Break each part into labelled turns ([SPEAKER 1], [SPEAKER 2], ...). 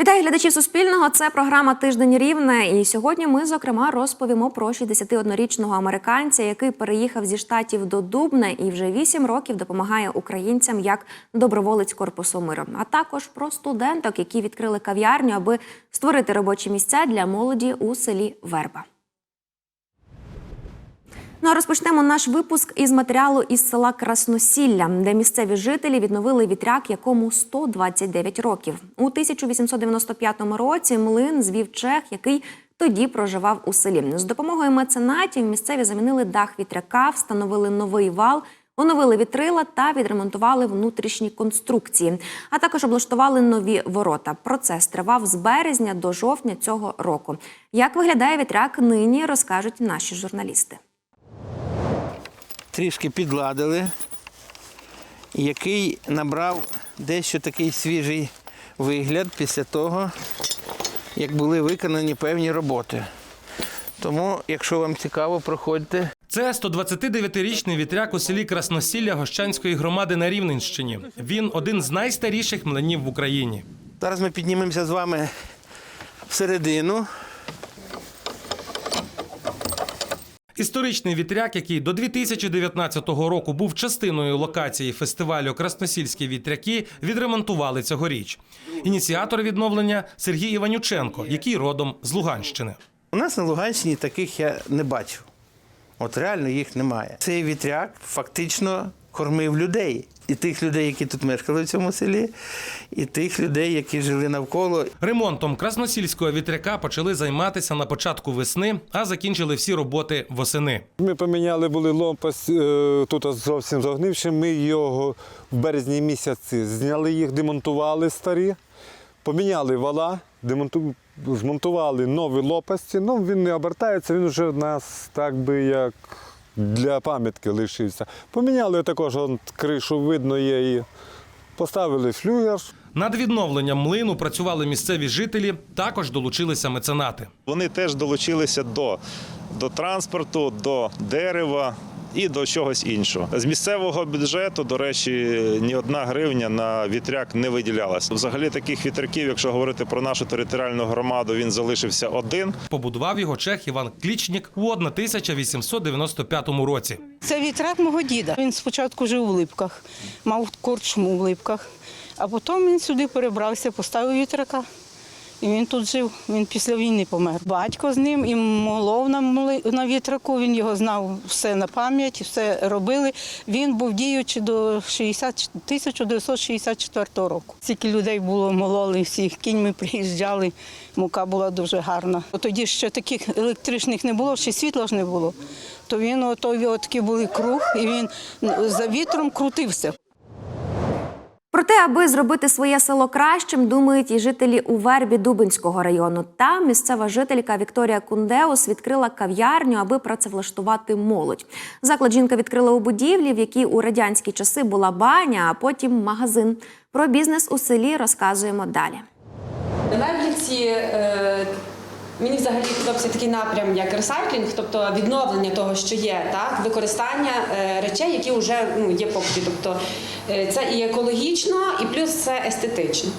[SPEAKER 1] Вітаю глядачів Суспільного. Це програма Тиждень Рівне. І сьогодні ми, зокрема, розповімо про 61-річного американця, який переїхав зі штатів до Дубне і вже 8 років допомагає українцям як доброволець корпусу миру. А також про студенток, які відкрили кав'ярню, аби створити робочі місця для молоді у селі Верба. Ну а розпочнемо наш випуск із матеріалу із села Красносілля, де місцеві жителі відновили вітряк, якому 129 років. У 1895 році млин звів чех, який тоді проживав у селі. З допомогою меценатів місцеві замінили дах вітряка, встановили новий вал. Оновили вітрила та відремонтували внутрішні конструкції, а також облаштували нові ворота. Процес тривав з березня до жовтня цього року. Як виглядає вітряк нині, розкажуть наші журналісти.
[SPEAKER 2] Трішки підладили, який набрав дещо такий свіжий вигляд після того, як були виконані певні роботи. Тому, якщо вам цікаво, проходьте.
[SPEAKER 3] Це 129-річний вітряк у селі Красносілля Гощанської громади на Рівненщині. Він один з найстаріших млинів в Україні.
[SPEAKER 2] Зараз ми піднімемося з вами всередину.
[SPEAKER 3] Історичний вітряк, який до 2019 року був частиною локації фестивалю Красносільські вітряки, відремонтували цьогоріч. Ініціатор відновлення Сергій Іванюченко, який родом з Луганщини.
[SPEAKER 2] У нас на Луганщині таких я не бачу. От реально їх немає. Цей вітряк фактично кормив людей. І тих людей, які тут мешкали в цьому селі, і тих людей, які жили навколо.
[SPEAKER 3] Ремонтом красносільського вітряка почали займатися на початку весни, а закінчили всі роботи восени.
[SPEAKER 4] Ми поміняли були лопасть е, тут зовсім загнивши. Ми його в березні місяці зняли їх, демонтували старі, поміняли вала, демонту... змонтували нові лопасті. Ну, він не обертається, він вже в нас так би як для пам'ятки лишився. Поміняли також он, кришу, видно є, і поставили флюгер.
[SPEAKER 3] Над відновленням млину працювали місцеві жителі, також долучилися меценати.
[SPEAKER 5] Вони теж долучилися до, до транспорту, до дерева. І до чогось іншого з місцевого бюджету, до речі, ні одна гривня на вітряк не виділялася. Взагалі таких вітряків, якщо говорити про нашу територіальну громаду, він залишився один.
[SPEAKER 3] Побудував його чех Іван Клічнік у 1895 році.
[SPEAKER 6] Це вітряк мого діда. Він спочатку жив у Липках, мав корчму в Липках, а потім він сюди перебрався, поставив вітряка. І він тут жив, він після війни помер. Батько з ним і молов на, вітраку, він його знав все на пам'ять, все робили. Він був діючий до 60, 1964 року. Стільки людей було, мололи всіх, кіньми приїжджали, мука була дуже гарна. Тоді ще таких електричних не було, ще світла ж не було. То він ото його такий були круг, і він за вітром крутився.
[SPEAKER 1] Проте, аби зробити своє село кращим, думають і жителі у Вербі Дубинського району. Там місцева жителька Вікторія Кундеус відкрила кав'ярню, аби працевлаштувати молодь. Заклад жінка відкрила у будівлі, в якій у радянські часи була баня, а потім магазин. Про бізнес у селі розказуємо далі.
[SPEAKER 7] Мебліці е, мені взагалі подобається такий напрям, як ресайклінг, тобто відновлення того, що є, так використання е, речей, які вже ну, є попиті. Тобто е, це і екологічно, і плюс це естетично.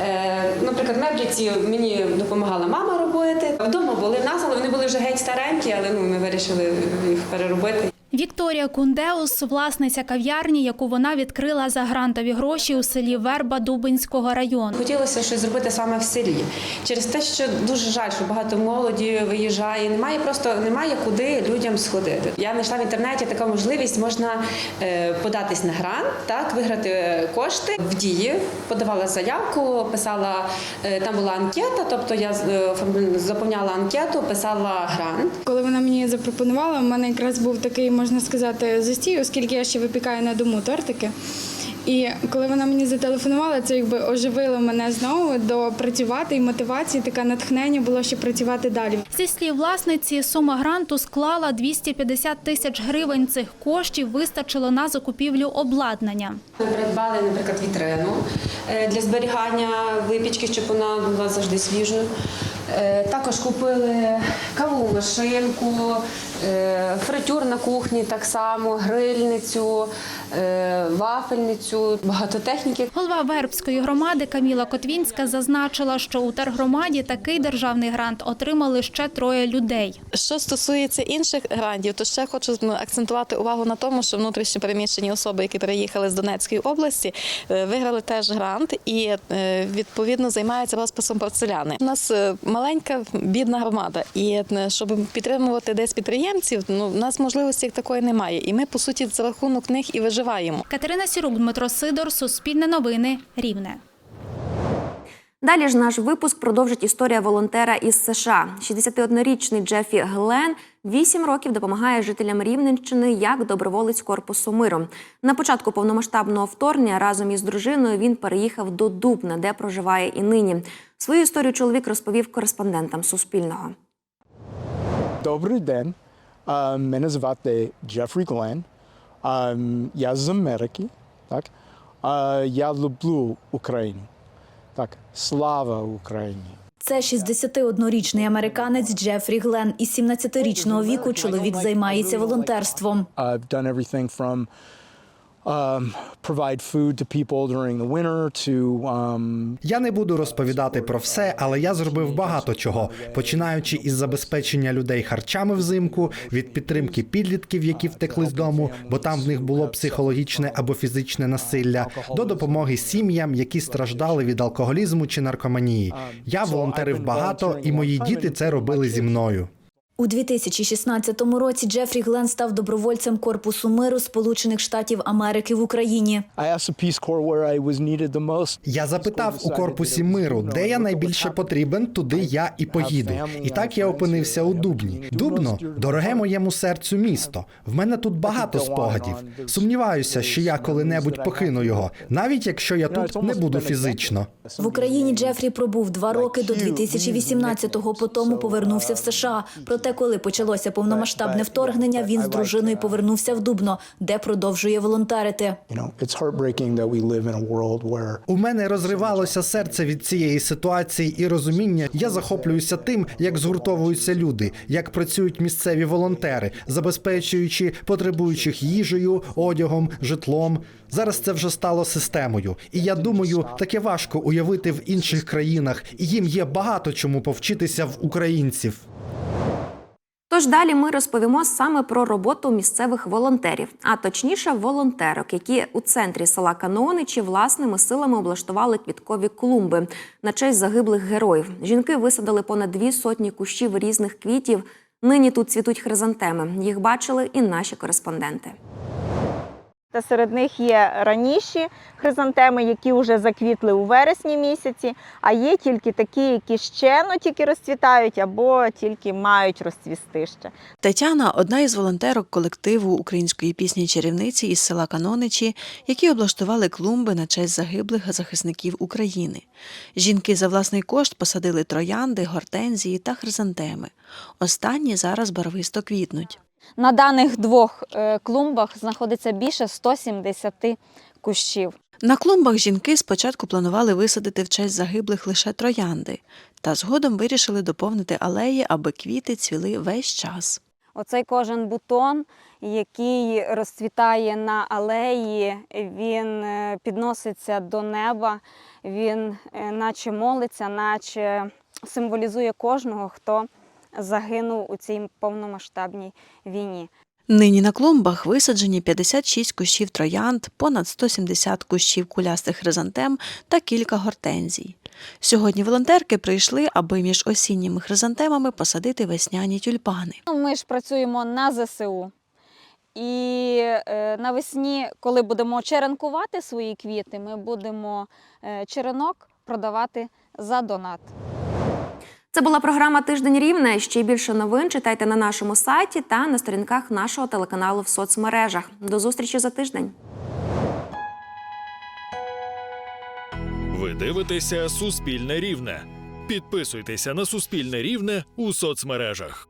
[SPEAKER 7] Е, наприклад, мебліці мені допомагала мама робити. Вдома були в нас, але вони були вже геть старенькі, але ну, ми вирішили їх переробити.
[SPEAKER 8] Вікторія Кундеус, власниця кав'ярні, яку вона відкрила за грантові гроші у селі Верба Дубинського району.
[SPEAKER 7] Хотілося щось зробити саме в селі. Через те, що дуже жаль, що багато молоді виїжджає. Немає просто немає куди людям сходити. Я знайшла в інтернеті така можливість, можна е, податись на грант, так виграти кошти в дії. Подавала заявку, писала е, там була анкета, тобто я е, заповняла анкету, писала грант.
[SPEAKER 9] Коли вона мені запропонувала, в мене якраз був такий, можна сказати, застій, оскільки я ще випікаю на дому тортики. І коли вона мені зателефонувала, це якби оживило мене знову до працювати і мотивації, таке натхнення було, щоб працювати далі.
[SPEAKER 8] Зі слів власниці, сума гранту склала 250 тисяч гривень. Цих коштів вистачило на закупівлю обладнання.
[SPEAKER 7] Ми придбали, наприклад, вітрину е, для зберігання випічки, щоб вона була завжди свіжою. Е, Також купили кавову машинку, фритюр на кухні так само, грильницю, е, вафельницю, багато техніки.
[SPEAKER 8] Голова Вербської громади Каміла Котвінська зазначила, що у тергромаді такий державний грант отримали ще троє людей.
[SPEAKER 10] Що стосується інших грантів, то ще хочу акцентувати увагу на тому, що внутрішньо переміщені особи, які переїхали з Донецької області, е, виграли теж грант і е, відповідно займаються розписом порцеляни. У нас е, маленька бідна громада, і е, щоб підтримувати десь підприємців, ну у нас можливості як такої немає. І ми по суті за рахунок них і виживаємо.
[SPEAKER 8] Катерина Сірук, Дмитро Сидор, Суспільне новини, Рівне.
[SPEAKER 1] Далі ж наш випуск продовжить історія волонтера із США. 61-річний Джефі Глен 8 років допомагає жителям Рівненщини як доброволець корпусу миру. На початку повномасштабного вторгнення разом із дружиною він переїхав до Дубна, де проживає і нині. Свою історію чоловік розповів кореспондентам Суспільного.
[SPEAKER 11] Добрий день. А, Мене звати Джефрі Глен. Я з Америки. Так? Я люблю Україну. Так, слава Україні!
[SPEAKER 12] Це 61-річний американець Джефрі Глен. Із 17-річного віку чоловік займається волонтерством.
[SPEAKER 13] Я не буду розповідати про все, але я зробив багато чого, починаючи із забезпечення людей харчами взимку, від підтримки підлітків, які втекли з дому, бо там в них було психологічне або фізичне насилля, до допомоги сім'ям, які страждали від алкоголізму чи наркоманії. Я волонтерив багато, і мої діти це робили зі мною.
[SPEAKER 12] У 2016 році Джефрі Глен став добровольцем корпусу миру Сполучених Штатів Америки в Україні.
[SPEAKER 13] Я запитав у корпусі миру, де я найбільше потрібен, туди я і поїду. І так я опинився у Дубні. Дубно дороге моєму серцю місто. В мене тут багато спогадів. Сумніваюся, що я коли-небудь покину його, навіть якщо я тут не буду фізично.
[SPEAKER 12] В Україні Джефрі пробув два роки до 2018-го, потім повернувся в США. Проте, коли почалося повномасштабне вторгнення, він з дружиною повернувся в Дубно, де продовжує волонтерити.
[SPEAKER 13] У мене розривалося серце від цієї ситуації і розуміння. Я захоплююся тим, як згуртовуються люди, як працюють місцеві волонтери, забезпечуючи потребуючих їжею, одягом, житлом. Зараз це вже стало системою, і я думаю, таке важко уявити в інших країнах, і їм є багато чому повчитися в українців.
[SPEAKER 1] Тож далі ми розповімо саме про роботу місцевих волонтерів, а точніше волонтерок, які у центрі села Каноничі власними силами облаштували квіткові клумби на честь загиблих героїв. Жінки висадили понад дві сотні кущів різних квітів. Нині тут цвітуть хризантеми. Їх бачили і наші кореспонденти.
[SPEAKER 14] Та серед них є раніші хризантеми, які вже заквітли у вересні місяці, а є тільки такі, які ще ну, тільки розцвітають або тільки мають розцвісти ще.
[SPEAKER 10] Тетяна одна із волонтерок колективу української пісні чарівниці із села Каноничі, які облаштували клумби на честь загиблих захисників України. Жінки за власний кошт посадили троянди, гортензії та хризантеми. Останні зараз барвисто квітнуть.
[SPEAKER 14] На даних двох е, клумбах знаходиться більше 170 кущів.
[SPEAKER 10] На клумбах жінки спочатку планували висадити в честь загиблих лише троянди, та згодом вирішили доповнити алеї, аби квіти цвіли весь час.
[SPEAKER 14] Оцей кожен бутон, який розцвітає на алеї, він е, підноситься до неба, він е, наче молиться, наче символізує кожного, хто загинув у цій повномасштабній війні.
[SPEAKER 10] Нині на клумбах висаджені 56 кущів троянд, понад 170 кущів кулястих хризантем та кілька гортензій. Сьогодні волонтерки прийшли, аби між осінніми хризантемами посадити весняні тюльпани.
[SPEAKER 14] Ну, Ми ж працюємо на ЗСУ. І е, навесні, коли будемо черенкувати свої квіти, ми будемо е, черенок продавати за донат.
[SPEAKER 1] Це була програма Тиждень Рівне. Ще більше новин читайте на нашому сайті та на сторінках нашого телеканалу в соцмережах. До зустрічі за тиждень.
[SPEAKER 15] Ви дивитеся Суспільне Рівне. Підписуйтеся на Суспільне Рівне у соцмережах.